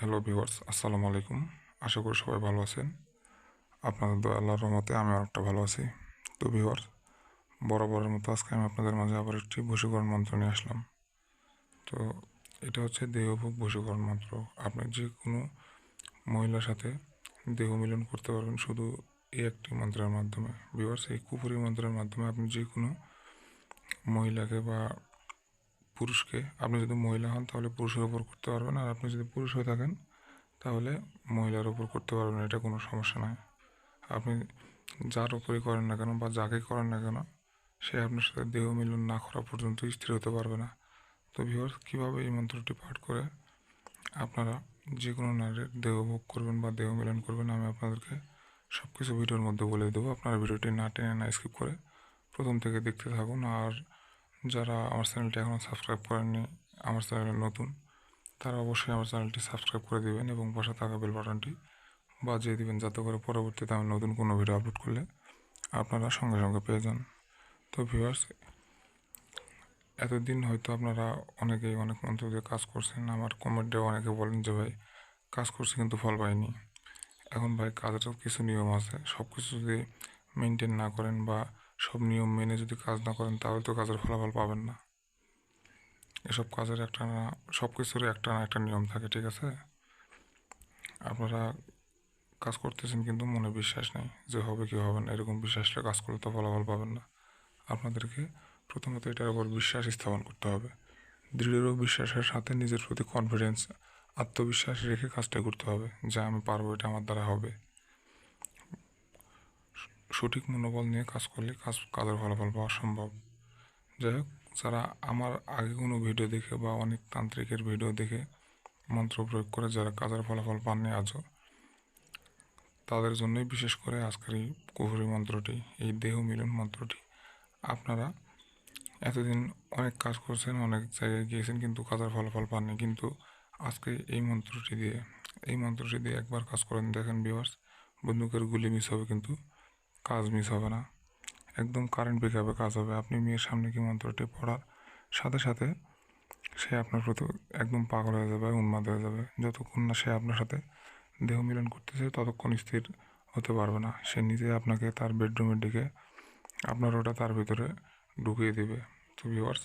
Hello viewers, আসসালামু আলাইকুম। আশা করি সবাই ভালো আছেন। আপনাদের দয়া, আল্লাহর রহমতে আমি অনেকটা ভালো আছি। তো ভিউয়ার্স, বরাবরের মতো আজকে আমি আপনাদের মাঝে আবার একটি বশীকরণ মন্ত্র নিয়ে আসলাম। তো এটা হচ্ছে দেহভোগ বশীকরণ মন্ত্র। আপনি যে কোনো মহিলার সাথে দেহ মিলন করতে পারবেন শুধু এই একটি মন্ত্রের মাধ্যমে। ভিউয়ার্স, এই কুপুরি মন্ত্রের মাধ্যমে আপনি যে কোনো মহিলাকে বা পুরুষকে, আপনি যদি মহিলা হন তাহলে পুরুষের ওপর করতে পারবেন আর আপনি যদি পুরুষ হয়ে থাকেন তাহলে মহিলার ওপর করতে পারবেন এটা কোনো সমস্যা নয়। আপনি যার উপরই করেন না কেন বা যাকে করেন না কেন, সে আপনার সাথে দেহ মিলন না করা পর্যন্ত স্থির হতে পারবে না। তো ভিউয়ার্স কীভাবে এই মন্ত্রটি পাঠ করে আপনারা যে কোনো নারীর দেহ ভোগ করবেন বা দেহ মিলন করবেন, আমি আপনাদেরকে সব কিছু ভিডিওর মধ্যে বলে দেবো। আপনারা ভিডিওটি না টেনে না স্কিপ করে প্রথম থেকে দেখতে থাকুন। আর যারা আমার চ্যানেলটি এখনও সাবস্ক্রাইব করেননি, আমার চ্যানেলে নতুন, তারা অবশ্যই আমার চ্যানেলটি সাবস্ক্রাইব করে দেবেন এবং পাশে থাকা বেল বাটনটি বাজিয়ে দেবেন যাতে করে পরবর্তীতে আমি নতুন কোনো ভিডিও আপলোড করলে আপনারা সঙ্গে সঙ্গে পেয়ে যান। তো ভিউয়ার্স এতদিন হয়তো আপনারা অনেকেই অনেক মন্ত্র দিয়ে কাজ করছেন, আমার কমেন্টে অনেকে বলেন যে, ভাই, কাজ করছি কিন্তু ফল পাইনি। এখন ভাই কাজেরও কিছু নিয়ম আছে সব কিছু যদি মেনটেন না করেন বা সব নিয়ম মেনে যদি কাজ না করেন, তাহলে তো কাজের ফলাফল পাবেন না। এসব কাজের একটা না সব কিছুরই একটা না একটা নিয়ম থাকে, ঠিক আছে? আপনারা কাজ করতেছেন কিন্তু মনে বিশ্বাস নেই যে হবে কি হবে না, এরকম বিশ্বাসটা কাজ করলে তো ফলাফল পাবেন না। আপনাদেরকে প্রথমত এটার উপর বিশ্বাস স্থাপন করতে হবে। দৃঢ় বিশ্বাসের সাথে নিজের প্রতি কনফিডেন্স আত্মবিশ্বাস রেখে কাজটা করতে হবে যে আমি পারব, এটা আমার দ্বারা হবে। সঠিক মনোবল নিয়ে কাজ করলে কাজ কাজের ফলাফল পাওয়া সম্ভব। যাই হোক, যারা আমার আগে কোনো ভিডিও দেখে বা অনেক তান্ত্রিকের ভিডিও দেখে মন্ত্র প্রয়োগ করে যারা কাজের ফলাফল পাননি আজও, তাদের জন্যই বিশেষ করে আজকের এই কুহুরি মন্ত্রটি, এই দেহ মিলন মন্ত্রটি। আপনারা এতদিন অনেক কাজ করছেন, অনেক জায়গায় গিয়েছেন কিন্তু কাজের ফলাফল পাননি। কিন্তু আজকে এই মন্ত্রটি দিয়ে, এই মন্ত্রটি দিয়ে একবার কাজ করেন, দেখেন বিভার্স বন্দুকের গুলি মিস হবে কিন্তু। কাজ মিস হবে না। একদম কারেন্ট পিকআপে কাজ হবে। আপনি মেয়ের সামনে কি মন্ত্রটি পড়ার সাথে সাথে সে আপনার প্রতি একদম পাগল হয়ে যাবে, উন্মাদ হয়ে যাবে। যতক্ষণ না সে আপনার সাথে দেহ মিলন করতেছে, ততক্ষণ স্থির হতে পারবে না। সে নিজে আপনাকে তার বেডরুমের দিকে, আপনার ওটা তার ভিতরে ঢুকিয়ে দেবে। তো ভিওয়ার্স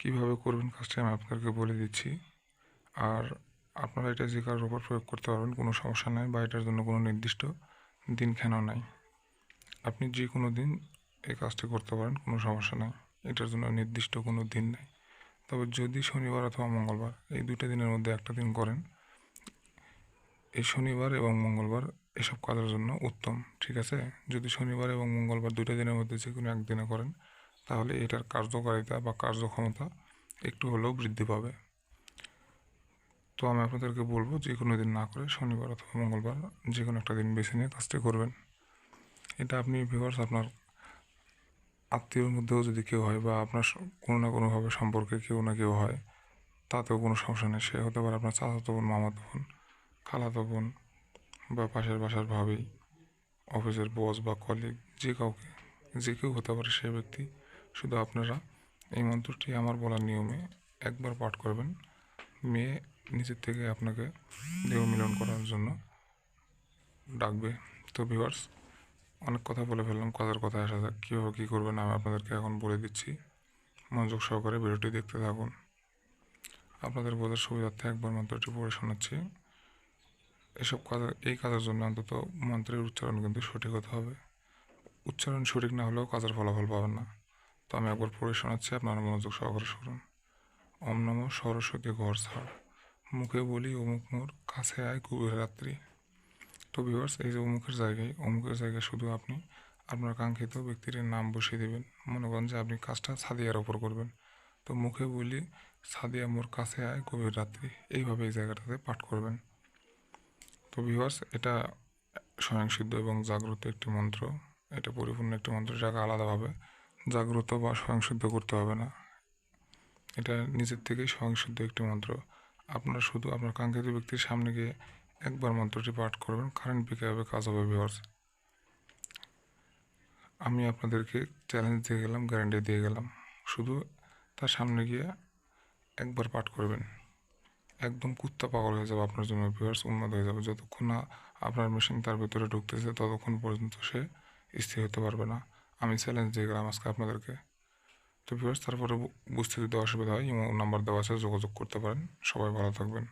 কীভাবে করবেন কাজটা আমি আপনাদেরকে বলে দিচ্ছি। আর আপনারা এটা যে কারোর উপর প্রয়োগ করতে পারবেন, কোনো সমস্যা নাই বা এটার জন্য কোনো নির্দিষ্ট দিন কেন নাই? আপনি যে কোনো দিন এই কাজটি করতে পারেন, কোনো সমস্যা নাই। এটার জন্য নির্দিষ্ট কোনো দিন নেই। তবে যদি শনিবার অথবা মঙ্গলবার এই দুটো দিনের মধ্যে একটা দিন করেন, এই শনিবার এবং মঙ্গলবার এসব কাজের জন্য উত্তম, ঠিক আছে? যদি শনিবার এবং মঙ্গলবার দুটো দিনের মধ্যে যে কোনো একদিনে করেন, তাহলে এটার কার্যকারিতা বা কার্যক্ষমতা একটু হলেও বৃদ্ধি পাবে। তো আমি আপনাদেরকে বলব যে কোনো দিন না করে শনিবার অথবা মঙ্গলবার যে কোনো একটা দিন বেছে নিয়ে কাজটি করবেন। এটা আপনি ভিউয়ার্স আপনার আত্মীয়র মধ্যেও যদি কেউ হয় বা আপনার কোনো না কোনোভাবে সম্পর্কে কেউ না কেউ হয়, তাতেও কোনো সমস্যা নেই। সে হতে পারে আপনার চাচাতো বোন, মামাতো বোন, খালাতো বোন বা পাশের বাসার ভাবি, অফিসের বস বা কলিগ যে কাউকে, যে কেউ হতে পারে সে ব্যক্তি। শুধু আপনারা এই মন্ত্রটি আমার বলার নিয়মে একবার পাঠ করবেন। মেয়ে নিজের থেকে আপনাকে দেহ মিলন করার জন্য ডাকবে। তো ভিউয়ার্স অনেক কথা বলে ফেললাম কাজের কথা আসা যাক, কীভাবে কী করবেন আমি আপনাদেরকে এখন বলে দিচ্ছি। মনোযোগ সহকারে ভিডিওটি দেখতে থাকুন। আপনাদের বোঝার সুবিধার্থে একবার মন্ত্রটি পড়ে শোনাচ্ছি। এসব কাজ এই কাজের জন্য অন্তত মন্ত্রের উচ্চারণ কিন্তু সঠিক হতে হবে। উচ্চারণ সঠিক না হলেও কাজের ফলাফল পাবেন না। তো আমি একবার পড়ে শোনাচ্ছি, আপনারা মনোযোগ সহকারে শুনুন। অম নম সরস্বতী ঘর ছাড় মুখে বলি, অমুক মোর কাছে আয় কুবের রাত্রি তো ভিউয়ার্স এই যে অমুকের জায়গায় অমুকের জায়গায় শুধু আপনি আপনার কাঙ্ক্ষিত ব্যক্তির নাম বসিয়ে দেবেন। মনে করেন যে আপনি কাজটা সাদিয়ার ওপর করবেন। তো মুখে বলি, সাদিয়া মোর কাছে আয় গভীর রাত্রি এইভাবে এই জায়গাটাতে পাঠ করবেন। তো ভিউয়ার্স এটা স্বয়ংসিদ্ধ এবং জাগ্রত একটি মন্ত্র। এটা পরিপূর্ণ একটি মন্ত্র, যাকে আলাদাভাবে জাগ্রত বা স্বয়ংসিদ্ধ করতে হবে না। এটা নিজের থেকেই স্বয়ংসিদ্ধ একটি মন্ত্র। আপনারা শুধু আপনার কাঙ্ক্ষিত ব্যক্তির সামনে গিয়ে একবার মন্ত্রটি পাঠ করবেন কারেন্ট পিকআপে কাজ হবে ভিউয়ার্স। আমি আপনাদেরকে চ্যালেঞ্জ দিয়ে গেলাম গ্যারান্টি দিয়ে গেলাম। শুধু তার সামনে গিয়ে একবার পাঠ করবেন। একদম কুত্তা পাগল হয়ে যাবে আপনার জন্য ভিউয়ার্স, উন্মাদ হয়ে যাবে। যতক্ষণ না আপনার মেশিন তার ভিতরে ঢুকতেছে, ততক্ষণ পর্যন্ত সে স্থির হতে পারবে না। আমি চ্যালেঞ্জ দিয়ে গেলাম আজকে আপনাদেরকে। তো ভিউয়ার্স তারপরে বুঝতে যদি অসুবিধা হয় ইমো নাম্বার দেওয়া আছে, যোগাযোগ করতে পারেন। সবাই ভালো থাকবেন।